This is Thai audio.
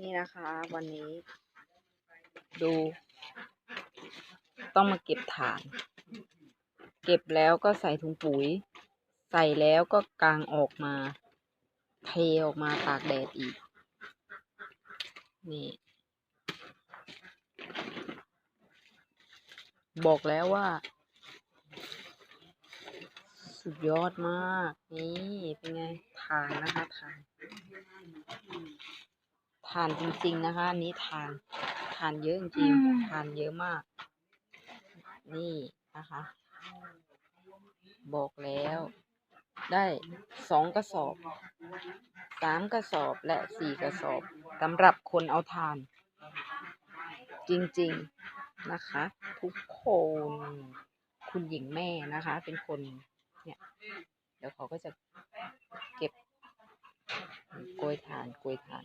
นี่นะคะ วันนี้ ดู ต้องมาเก็บฐาน เก็บแล้วก็ใส่ถุงปุ๋ย ใส่แล้วก็กางออกมา เทออกมาตากแดดอีก นี่ บอกแล้วว่า สุดยอดมาก นี่ เป็นไงทานนะคะทาน ทานจริง ๆ นะคะ อันนี้ทาน ทานเยอะจริงๆทานเยอะมาก นี่นะคะ บอกแล้ว ได้สองกระสอบสามกระสอบและสี่กระสอบสำหรับคนเอาทาน จริง ๆ นะคะ ทุกคนคุณหญิงแม่นะคะ เป็นคนเนี่ยเดี๋ยวเขาก็จะเก็บโกยทานโกยทาน